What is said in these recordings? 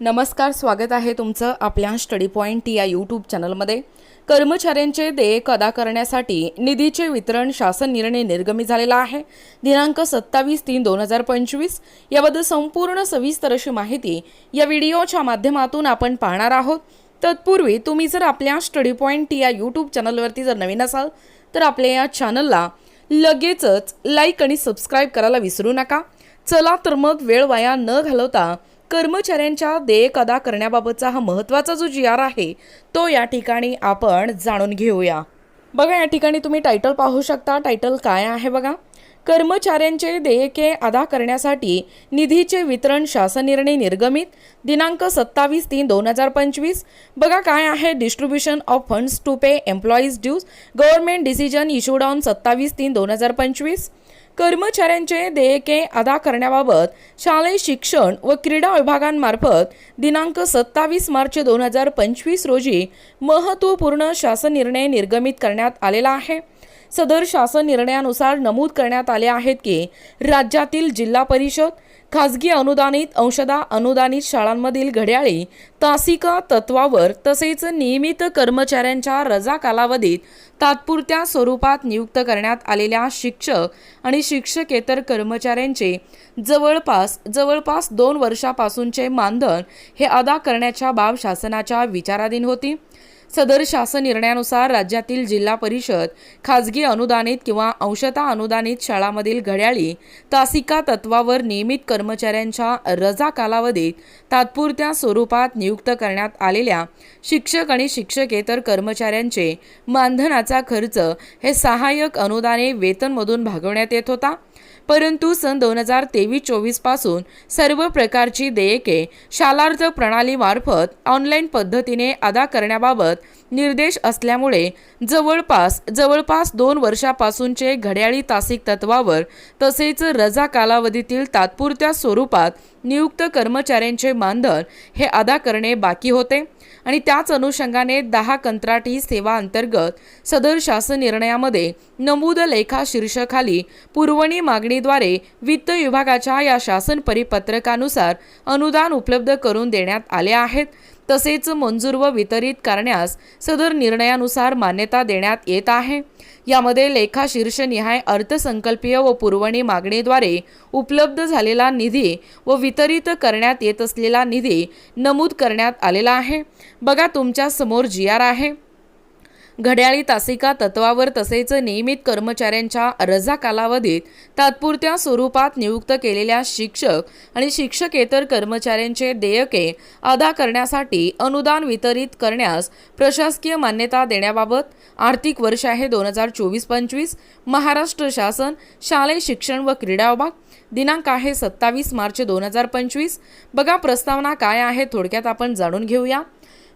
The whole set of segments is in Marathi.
नमस्कार स्वागत आहे तुमचं आपल्या स्टडी पॉईंट या यूट्यूब चॅनलमध्ये कर्मचाऱ्यांचे देयक अदा करण्यासाठी निधीचे वितरण शासन निर्णय निर्गमित झालेला आहे. दिनांक सत्तावीस तीन दोन हजार पंचवीस याबद्दल संपूर्ण सविस्तर अशी माहिती या व्हिडिओच्या माध्यमातून आपण पाहणार आहोत. तत्पूर्वी तुम्ही जर आपल्या स्टडी पॉईंट या यूट्यूब चॅनलवरती जर नवीन असाल तर आपल्या या चॅनलला लगेचच लाईक आणि सबस्क्राईब करायला विसरू नका. चला तर मग वेळ वाया न घालवता कर्मचाऱ्यांच्या देयक अदा करण्याबाबतचा हा महत्त्वाचा जो जी आर आहे तो या ठिकाणी आपण जाणून घेऊया. बघा या ठिकाणी तुम्ही टायटल पाहू शकता. टायटल काय आहे बघा? कर्मचाऱ्यांचे देयके अदा करण्यासाठी निधीचे वितरण शासन निर्णय निर्गमित. दिनांक सत्तावीस तीन दोन हजार पंचवीस. बघा काय आहे? Distribution of funds to pay employees dues government decision issued on सत्तावीस तीन दोन हजार पंचवीस. कर्मचाऱ्यांचे देयके अदा करण्याबाबत शालेय शिक्षण व क्रीडा विभागांमार्फत दिनांक सत्तावीस मार्च दोन हजार पंचवीस रोजी महत्त्वपूर्ण शासन निर्णय निर्गमित करण्यात आलेला आहे. सदर शासन निर्णयानुसार नमूद करण्यात आले आहेत की राज्यातील जिल्हा परिषद खाजगी अनुदानित अंशदा अनुदानित शाळांमधील घड्याळी तासिका तत्वावर तसेच नियमित कर्मचाऱ्यांच्या रजा कालावधीत तात्पुरत्या स्वरूपात नियुक्त करण्यात आलेल्या शिक्षक आणि शिक्षकेतर कर्मचाऱ्यांचे जवळपास जवळपास दोन वर्षापासूनचे मानधन हे अदा करण्याच्या बाब शासनाच्या विचाराधीन होती. सदर शासन निर्णयानुसार राज्यातील जिल्हा परिषद खाजगी अनुदानित किंवा अंशता अनुदानित शाळांमधील घड्याळी तासिका तत्वावर नियमित कर्मचाऱ्यांच्या रजा कालावधीत तात्पुरत्या स्वरूपात नियुक्त करण्यात आलेल्या शिक्षक आणि शिक्षकेतर कर्मचाऱ्यांचे मानधनाचा खर्च हे सहाय्यक अनुदाने वेतनमधून भागवण्यात येत होता. परंतु सन दोन हजार तेवीस चोवीसपासून सर्व प्रकारची देयके शालार्थ प्रणालीमार्फत ऑनलाईन पद्धतीने अदा करण्याबाबत निर्देश असल्यामुळे जवळपास जवळपास दोन वर्षापासूनचे घड्याळी तासिक तत्वावर तसेच रजा कालावधीतील तात्पुरत्या स्वरूपात नियुक्त कर्मचाऱ्यांचे मानधन हे अदा करणे बाकी होते आणि त्याच अनुषंगाने दहा कंत्राटी सेवा अंतर्गत सदर शासन निर्णयामध्ये नमूद लेखा शीर्षखाली पुरवणी मागणीद्वारे वित्त विभागाच्या या शासन परिपत्रकानुसार अनुदान उपलब्ध करून देण्यात आले आहेत. तसेच मंजूर व वितरित करण्यास सदर निर्णयानुसार मान्यता देण्यात येत आहे. यामध्ये लेखा शीर्षनिहाय अर्थसंकल्पीय व पुरवणी मागणीद्वारे उपलब्ध झालेला निधी व वितरित करण्यात येत असलेला निधी नमूद करण्यात आलेला आहे. बघा तुमच्यासमोर जी आर आहे. घड्याळी तासिका तत्वावर तसेच नियमित कर्मचाऱ्यांच्या रजा कालावधीत तात्पुरत्या स्वरूपात नियुक्त केलेल्या शिक्षक आणि शिक्षकेतर कर्मचाऱ्यांचे देयके अदा करण्यासाठी अनुदान वितरित करण्यास प्रशासकीय मान्यता देण्याबाबत आर्थिक वर्ष आहे दोन हजार चोवीस पंचवीस. महाराष्ट्र शासन शालेय शिक्षण व क्रीडा विभाग दिनांक आहे सत्तावीस मार्च दोन हजार पंचवीस. बघा प्रस्तावना काय आहे थोडक्यात आपण जाणून घेऊया.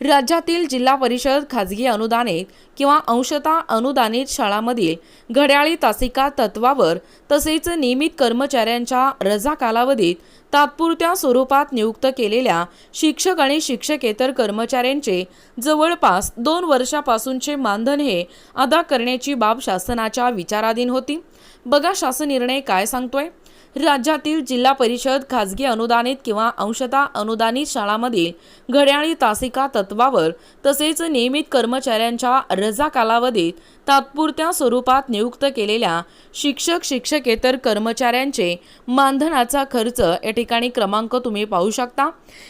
राज्यातील जिल्हा परिषद खाजगी अनुदानित किंवा अंशतः अनुदानित शाळांमधील घड्याळी तासिका तत्वावर तसेच नियमित कर्मचाऱ्यांच्या रजा कालावधीत तात्पुरत्या स्वरूपात नियुक्त केलेल्या शिक्षक आणि शिक्षकेतर कर्मचाऱ्यांचे जवळपास दोन वर्षापासूनचे मानधन हे अदा करण्याची बाब शासनाच्या विचाराधीन होती. बघा शासन निर्णय काय सांगतोय? राज्यातील जिल्हा परिषद खाजगी अनुदानित किंवा अंशता अनुदानित शाळांमधील घड्याळी तासिका तत्वावर तसेच नियमित कर्मचाऱ्यांच्या रजा कालावधीत तात्पुरत्या स्वरूपात नियुक्त केलेल्या शिक्षक शिक्षकेतर कर्मचाऱ्यांचे मानधनाचा खर्च या ठिकाणी क्रमांक तुम्ही पाहू शकता.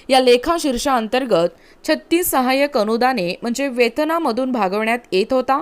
या लेखाशीर्षाअंतर्गत छत्तीस सहाय्यक अनुदाने म्हणजे वेतनामधून भागवण्यात येत होता.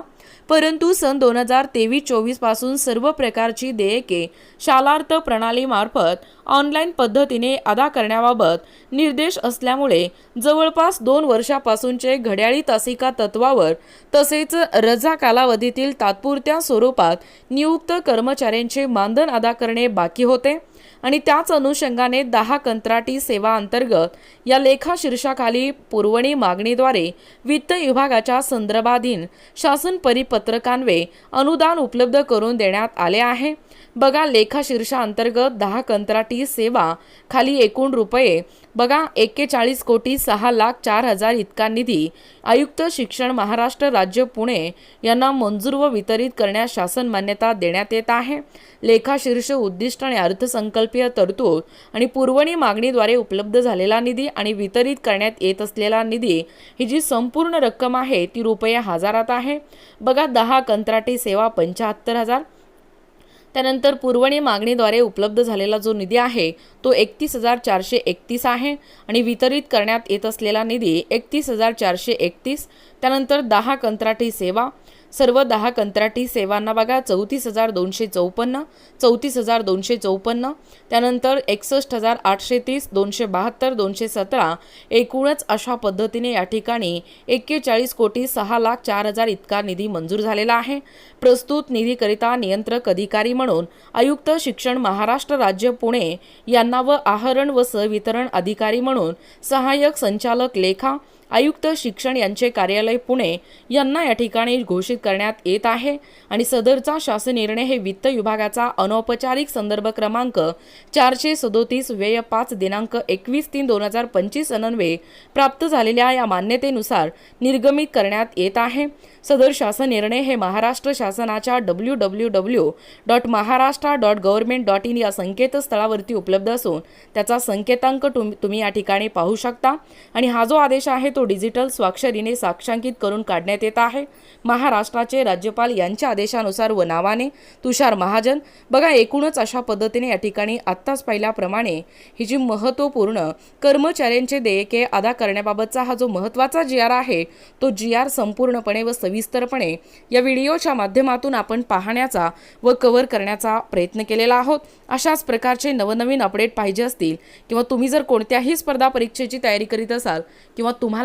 परंतु सन दोन हजार तेवीस चोवीसपासून सर्व प्रकारची देयके शालार्थ प्रणालीमार्फत ऑनलाईन पद्धतीने अदा करण्याबाबत निर्देश असल्यामुळे जवळपास दोन वर्षापासूनचे घड्याळी तासिका तत्वावर तसेच रजा कालावधीतील तात्पुरत्या स्वरूपात नियुक्त कर्मचाऱ्यांचे मानधन अदा करणे बाकी होते. आणि त्याच अनुषंगाने दहा कंत्राटी सेवा अंतर्गत या लेखा शीर्षाखाली पुरवणी मागणीद्वारे वित्त विभागाच्या संदर्भाधीन शासन परिपत्रकान्वे अनुदान उपलब्ध करून देण्यात आले आहे. बघा लेखा शीर्षा अंतर्गत दहा कंत्राटी सेवा खाली एकूण रुपये बघा एक्केचाळीस कोटी सहा लाख चार हजार इतका निधी आयुक्त शिक्षण महाराष्ट्र राज्य पुणे यांना मंजूर व वितरित करण्यास शासन मान्यता देण्यात येत आहे. लेखाशीर्ष उद्दिष्ट आणि अर्थसंकल्पीय तरतूद आणि पुरवणी मागणीद्वारे उपलब्ध झालेला निधी आणि वितरित करण्यात येत असलेला निधी ही जी संपूर्ण रक्कम आहे ती रुपये हजारात आहे. बघा दहा कंत्राटी सेवा पंच्याहत्तर हजार त्यानंतर पुरवणी मागणीद्वारे उपलब्ध झालेला जो निधी आहे तो एकतीस हजार चारशे एकतीस आहे आणि वितरित करण्यात येत असलेला निधी एकतीस हजार चारशे एकतीस. त्यानंतर दहा कंत्राटी सेवा सर्व दहा कंत्राटी सेवांना बघा चौतीस हजार दोनशे चौपन्न चौतीस हजार दोनशे चौपन्न त्यानंतर एकसष्ट हजार आठशे तीस दोनशे बहात्तर दोनशे सतरा एकूणच अशा पद्धतीने या ठिकाणी एक्केचाळीस कोटी सहा लाख चार हजार इतका निधी मंजूर झालेला आहे. प्रस्तुत निधीकरिता नियंत्रक अधिकारी म्हणून आयुक्त शिक्षण महाराष्ट्र राज्य पुणे यांना व आहरण व सहवितरण अधिकारी म्हणून सहाय्यक संचालक लेखा आयुक्त शिक्षण यांचे कार्यालय पुणे यांना या ठिकाणी घोषित करण्यात येत आहे. आणि सदरचा शासन निर्णय हे वित्त विभागाचा अनौपचारिक संदर्भ क्रमांक चारशे सदोतीस व्यय पाच दिनांक एकवीस तीन दोन हजार पंचवीस अन्वये प्राप्त झालेल्या या मान्यतेनुसार निर्गमित करण्यात येत आहे. सदर शासन निर्णय हे महाराष्ट्र शासनाच्या W W W dot Maharashtra dot government dot in या संकेतस्थळावरती उपलब्ध असून त्याचा संकेतांक तुम तुम्ही या ठिकाणी पाहू शकता. आणि हा जो आदेश आहे तो डिजिटल स्वाक्षरीने साक्षांकित करून काढण्यात येत आहे. महाराष्ट्राचे राज्यपाल यांच्या आदेशानुसार व नावाने तुषार महाजन बघा एकूणच अशा पद्धतीने या ठिकाणी आत्ताच पाहिल्याप्रमाणे ही जी महत्त्वपूर्ण कर्मचाऱ्यांचे देयके अदा करण्याबाबतचा हा जो महत्त्वाचा जी आर आहे तो जी आर संपूर्णपणे व सविस्तरपणे या व्हिडिओच्या माध्यमातून आपण पाहण्याचा व कव्हर करण्याचा प्रयत्न केलेला आहोत. अशाच प्रकारचे नवनवीन अपडेट पाहिजे असतील किंवा तुम्ही जर कोणत्याही स्पर्धा परीक्षेची तयारी करीत असाल किंवा तुम्हाला